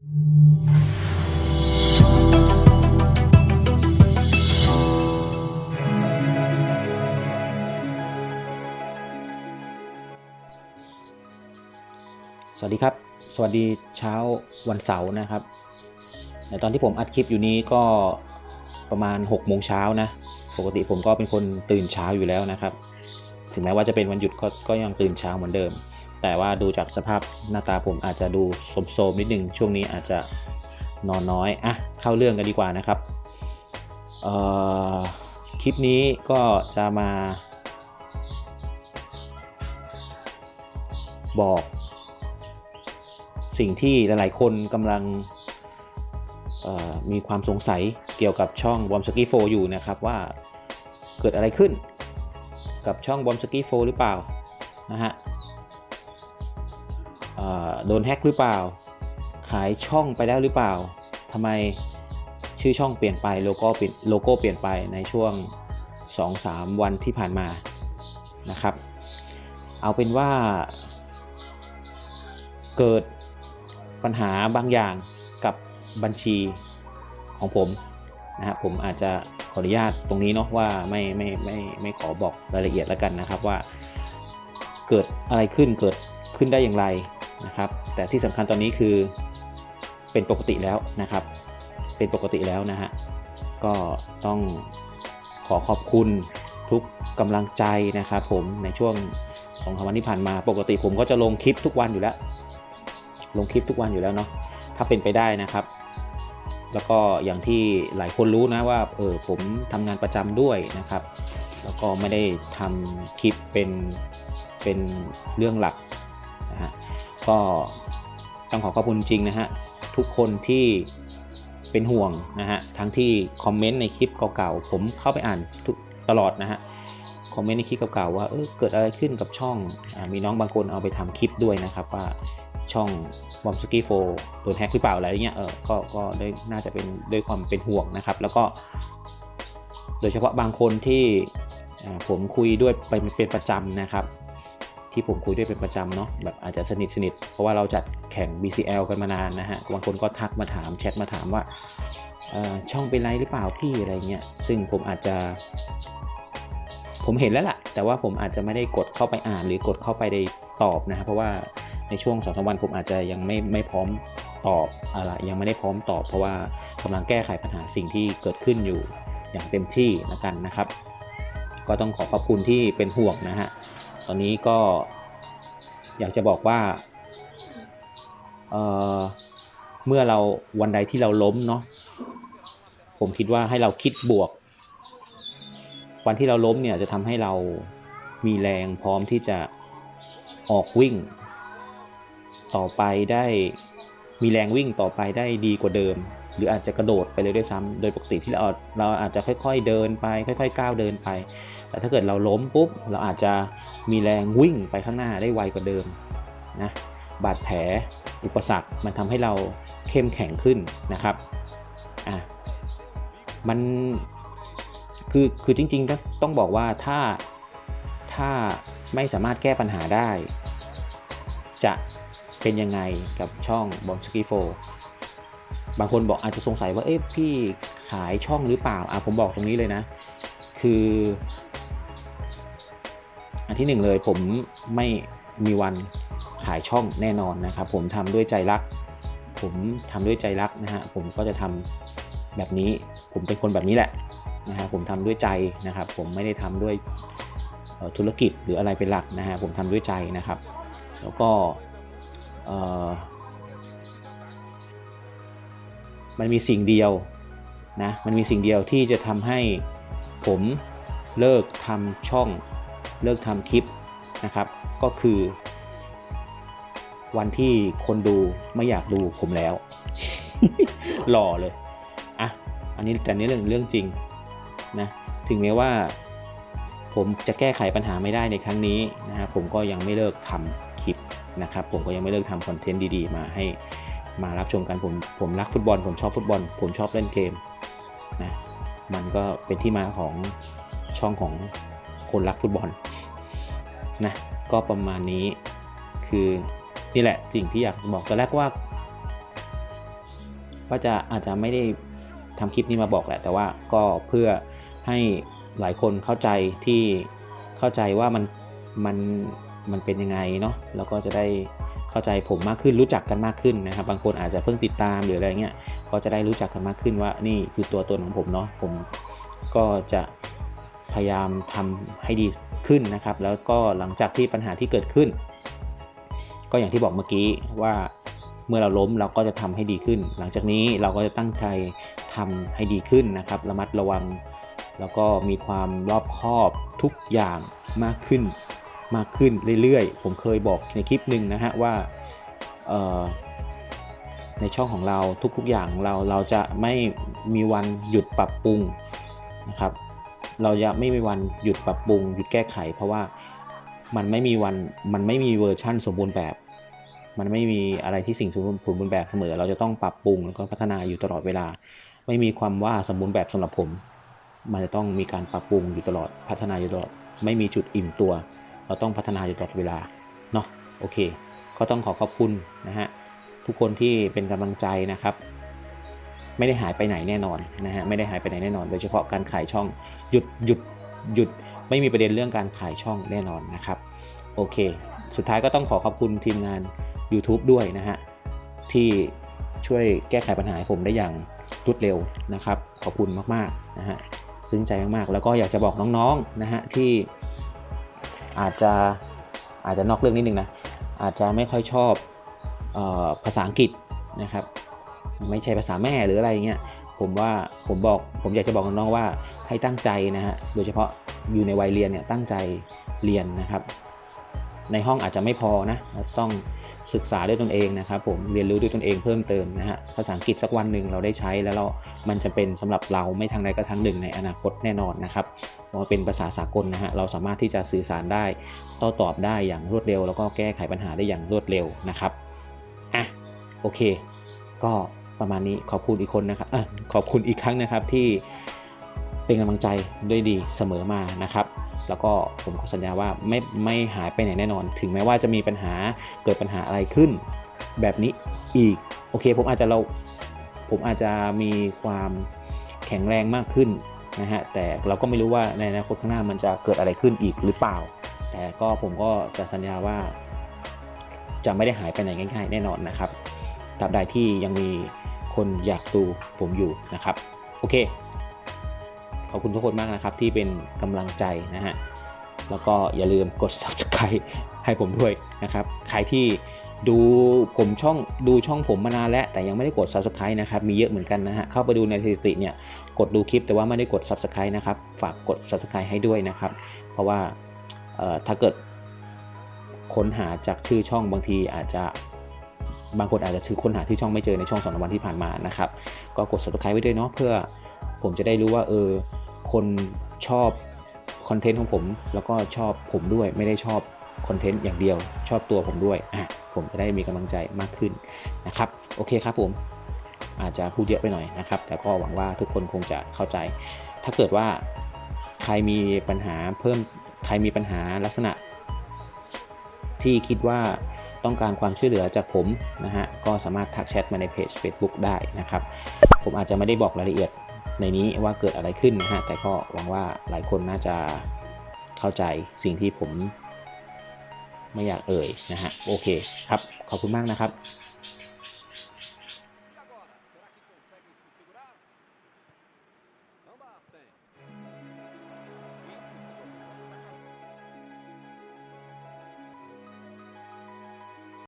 สวัสดีครับ สวัสดีเช้าวันเสาร์นะครับในตอนที่ผมอัดคลิปอยู่นี้ก็ประมาณ6โมงเช้านะ ปกติผมก็เป็นคนตื่นเช้าอยู่แล้วนะครับ ถึงแม้ว่าจะเป็นวันหยุดก็ก็ยังตื่นเช้าเหมือนเดิม แต่ว่าดูจากสภาพหน้าตาผมอาจจะดูโสมๆนิดนึงช่วงนี้อาจจะนอนน้อยอะเข้าเรื่องกันดีกว่านะครับคลิปนี้ก็จะมา บอกสิ่งที่หลายๆคนกำลังมีความสงสัยเกี่ยวกับช่องบอมสกี้โฟอยู่นะครับว่าเกิดอะไรขึ้นกับช่องบอมสกี้โฟหรือเปล่านะฮะ โดนแฮ็กหรือเปล่า ขายช่องไปแล้วหรือเปล่าทำไมชื่อช่องเปลี่ยนไปโลโก้เปลี่ยนโลโก้เปลี่ยนไปในช่วง 2-3 วันที่ผ่านมานะครับ เอาเป็นว่า เกิดปัญหาบางอย่างกับบัญชีของผมนะฮะผมอาจจะขออนุญาตตรงนี้เนาะว่าไม่ไม่ไม่ไม่ขอบอกรายละเอียดแล้วกันนะครับว่า เกิดอะไรขึ้นเกิดขึ้นได้อย่างไร นะครับ แต่ที่สำคัญตอนนี้คือเป็นปกติแล้วนะครับ เป็นปกติแล้วนะฮะ ก็ต้องขอขอบคุณทุกกำลังใจนะครับผมในช่วงสองสามวันที่ผ่านมาปกติผมก็จะลงคลิปทุกวันอยู่แล้ว ลงคลิปทุกวันอยู่แล้วเนาะถ้าเป็นไปได้นะครับ แล้วก็อย่างที่หลายคนรู้นะว่าเออผมทำงานประจำด้วยนะครับ แล้วก็ไม่ได้ทำคลิปเป็นเป็นเรื่องหลัก ก็ต้องขอขอบคุณจริงนะฮะ ทุกคนที่เป็นห่วงนะฮะ ทั้งที่คอมเมนต์ในคลิปเก่าๆ ผมเข้าไปอ่านทุกตลอดนะฮะ คอมเมนต์ในคลิปเก่าๆว่าเออเกิดอะไรขึ้นกับช่องอมีน้องบางคนเอาไปทำคลิปด้วยนะครับว่าช่องบอมสกี้โฟโดนแฮกหรือเปล่าอะไรเงี้ยเออก็ก็ได้น่าจะเป็นด้วยความเป็นห่วงนะครับ แล้วก็โดยเฉพาะบางคนที่ผมคุยด้วยไปเป็นประจำนะครับ ที่ผมคุยด้วยเป็นประจำเนาะแบบอาจจะสนิทสนิทเพราะว่าเราจัดแข่ง BCL กันมานานนะฮะบางคนก็ทักมาถามแชทมาถามว่าช่องเป็นไรหรือเปล่าพี่อะไรเงี้ยซึ่งผมอาจจะ ผมเห็นแล้วล่ะ แต่ว่าผมอาจจะไม่ได้กดเข้าไปอ่าน หรือกดเข้าไปได้ตอบนะครับเพราะว่าในช่วงสองสามวันผมอาจจะยังไม่ไม่พร้อมตอบอะไรยังไม่ได้พร้อมตอบ เพราะว่ากำลังแก้ไขปัญหาสิ่งที่เกิดขึ้นอยู่อย่างเต็มที่แล้วกันนะครับ ก็ต้องขอขอบคุณที่เป็นห่วงนะฮะ ตอนนี้ก็อยากจะบอกว่าเเมื่อเราวันใดที่เราล้มเนาะผมคิดว่าให้เราคิดบวก วันที่เราล้มเนี่ยจะทำให้เรามีแรงพร้อมที่จะออกวิ่ง ต่อไปได้มีแรงวิ่งต่อไปได้ดีกว่าเดิม หรืออาจจะกระโดดไปเลยด้วยซ้ำโดยปกติที่เราเราอาจจะค่อย ๆเดินไป ค่อย ๆ ก้าวเดินไป แต่ถ้าเกิดเราล้มปุ๊บ เราอาจจะมีแรงวิ่งไปข้างหน้าได้ไวกว่าเดิมนะบาดแผลอุปสรรคมันทำให้เราเข้มแข็งขึ้นนะครับอะมันคือคือจริงๆต้องต้องบอกว่าถ้าถ้าไม่สามารถแก้ปัญหาได้ จะเป็นยังไงกับช่องบอมสกีโฟ บางคนบอกอาจจะสงสัยว่าเอ๊ะพี่ขายช่องหรือเปล่าอะผมบอกตรงนี้เลยนะ คือ อันที่หนึ่งเลยผมไม่มีวันขายช่องแน่นอนนะครับ ผมทำด้วยใจรัก ผมทำด้วยใจรักนะฮะผมก็จะทำแบบนี้ ผมเป็นคนแบบนี้แหละนะฮะผมทำด้วยใจนะครับ ผมไม่ได้ทำด้วยธุรกิจหรืออะไรเป็นหลักนะฮะผมทำด้วยใจนะครับ แล้วก็ มันมีสิ่งเดียวนะมันมีสิ่งเดียวที่จะทำให้ผมเลิกทำช่อง เลิกทำคลิปนะครับ ก็คือ วันที่คนดูไม่อยากดูผมแล้ว หล่อเลยอะอันนี้แต่นี้เรื่องเรื่องจริงนะถึงแม้ว่าผมจะแก้ไขปัญหาไม่ได้ในครั้งนี้นะฮะผมก็ยังไม่เลิกทำคลิปนะครับ ผมก็ยังไม่เลิกทำคอนเทนต์ดีๆ มาให้ มารับชมกันผมผมรักฟุตบอล ผมชอบฟุตบอล ผมชอบเล่นเกมนะมันก็เป็นที่มาของช่องของคนรักฟุตบอลนะก็ประมาณนี้คือนี่แหละสิ่งที่อยากบอกตอนแรกว่าว่าจะอาจจะไม่ได้ทำคลิปนี้มาบอกแหละ แต่ว่าก็เพื่อให้หลายคนเข้าใจที่เข้าใจว่ามันมันมันเป็นยังไงเนาะแล้วก็จะได้ เข้าใจผมมากขึ้นรู้จักกันมากขึ้นนะครับ บางคนอาจจะเพิ่งติดตามหรืออะไรเงี้ยก็จะได้รู้จักกันมากขึ้นว่านี่คือตัวตนของผมเนาะผมก็จะพยายามทำให้ดีขึ้นนะครับ แล้วก็หลังจากที่ปัญหาที่เกิดขึ้น ก็อย่างที่บอกเมื่อกี้ว่าเมื่อเราล้มเราก็จะทำให้ดีขึ้น หลังจากนี้เราก็จะตั้งใจทำให้ดีขึ้นนะครับ ระมัดระวัง แล้วก็มีความรอบคอบทุกอย่างมากขึ้น มากขึ้นเรื่อยๆ ผมเคยบอกในคลิปหนึ่งนะฮะว่าในช่องของเราทุกๆอย่างของเราเราจะไม่มีวันหยุดปรับปรุงนะครับ เราจะไม่มีวันหยุดปรับปรุง หยุดแก้ไข เพราะว่ามันไม่มีวันมันไม่มีเวอร์ชั่นสมบูรณ์แบบ มันไม่มีอะไรที่สิ่งสมบูรณ์แบบเสมอ เราจะต้องปรับปรุงแล้วก็พัฒนาอยู่ตลอดเวลา ไม่มีความว่าสมบูรณ์แบบสำหรับผม มันจะต้องมีการปรับปรุงอยู่ตลอดพัฒนาอยู่ตลอด ไม่มีจุดอิ่มตัว เราต้องพัฒนาอยู่ตลอดเวลาเนาะโอเค ก็ต้องขอขอบคุณนะฮะทุกคนที่เป็นกำลังใจนะครับ ไม่ได้หายไปไหนแน่นอนนะฮะไม่ได้หายไปไหนแน่นอน โดยเฉพาะการขายช่องหยุดหยุดหยุดไม่มีประเด็นเรื่องการขายช่องแน่นอนนะครับโอเค สุดท้ายก็ต้องขอขอบคุณทีมงาน YouTube ด้วยนะฮะที่ช่วยแก้ไขปัญหาให้ผมได้อย่างรวดเร็วนะครับ ขอบคุณมากๆนะฮะซึ้งใจมากๆ แล้วก็อยากจะบอกน้องๆนะฮะที่ อาจจะอาจจะนอกเรื่องนิดนึงนะอาจจะไม่ค่อยชอบออภาษาอังกฤษนะครับ ไม่ใช่ภาษาแม่หรืออะไรเงี้ยผมว่าผมบอกผมอยากจะบอกน้องๆว่าให้ตั้งใจนะฮะโดยเฉพาะอยู่ในวัยเรียนเนี่ยตั้งใจเรียนนะครับ ในห้องอาจจะไม่พอนะเราต้องศึกษาด้วยตนเองนะครับผมเรียนรู้ด้วยตนเองเพิ่มเติมนะฮะภาษาอังกฤษสักวันหนึ่งเราได้ใช้แล้วเรา มันจะเป็นสำหรับเราไม่ทางใดก็ทางหนึ่งในอนาคตแน่นอนนะครับเพราะเป็นภาษาสากลนะฮะเราสามารถที่จะสื่อสารได้โต้ตอบได้อย่างรวดเร็ว แล้วก็แก้ไขปัญหาได้อย่างรวดเร็วนะครับอะโอเค ก็ประมาณนี้ขอบคุณอีกคนนะครับอขอบคุณอีกครั้งนะครับที่ เป็นกำลังใจด้วยดีเสมอมานะครับ แล้วก็ผมขอสัญญาว่าไม่ไม่หายไปไหนแน่นอน ถึงแม้ว่าจะมีปัญหาเกิดปัญหาอะไรขึ้น แบบนี้อีกโอเค ผมอาจจะเราผมอาจจะมีความแข็งแรงมากขึ้นนะฮะแต่เราก็ไม่รู้ว่าในอนาคตข้างหน้ามันจะเกิดอะไรขึ้นอีกหรือเปล่า แต่ก็ผมก็จะสัญญาว่าจะไม่ได้หายไปไหนง่าย ๆ แน่นอนนะครับตราบใดที่ยังมีคนอยากดูผมอยู่นะครับ โอเค ขอบคุณทุกคนมากนะครับ ที่เป็นกำลังใจนะฮะแล้วก็อย่าลืมกด subscribe ให้ผมด้วยนะครับ ใครที่ดูผมช่องดูช่องผมมานานแล้ว แต่ยังไม่ได้กด subscribe นะครับมีเยอะเหมือนกันนะฮะเข้าไปดูในสถิติเนี่ยกดดูคลิปแต่ว่าไม่ได้กด subscribe นะครับฝากกด subscribe ให้ด้วยนะครับ เพราะว่าถ้าเกิดค้นหาจากชื่อช่องบางทีอาจจะบางคนอาจจะชื่อค้นหาที่ช่องไม่เจอในช่องสองวันที่ผ่านมานะครับ ก็กด subscribe ไว้ด้วยเนาะเพื่อ ผมจะได้รู้ว่าเออคนชอบคอนเทนต์ของผม แล้วก็ชอบผมด้วยไม่ได้ชอบคอนเทนต์อย่างเดียว ชอบตัวผมด้วยอะผมจะได้มีกำลังใจมากขึ้นนะครับ โอเคครับผมอาจจะพูดเยอะไปหน่อยนะครับ แต่ก็หวังว่าทุกคนคงจะเข้าใจ ถ้าเกิดว่าใครมีปัญหาเพิ่มใครมีปัญหาลักษณะ ที่คิดว่าต้องการความช่วยเหลือจากผมนะฮะก็สามารถทักแชทมาในเพจ Facebook ได้นะครับ ผมอาจจะไม่ได้บอกรายละเอียด ในนี้ว่าเกิดอะไรขึ้นนะฮะแต่ก็หวังว่าหลายคนน่าจะเข้าใจสิ่งที่ผมไม่อยากเอ่ยนะฮะโอเคครับขอบคุณมากนะครับ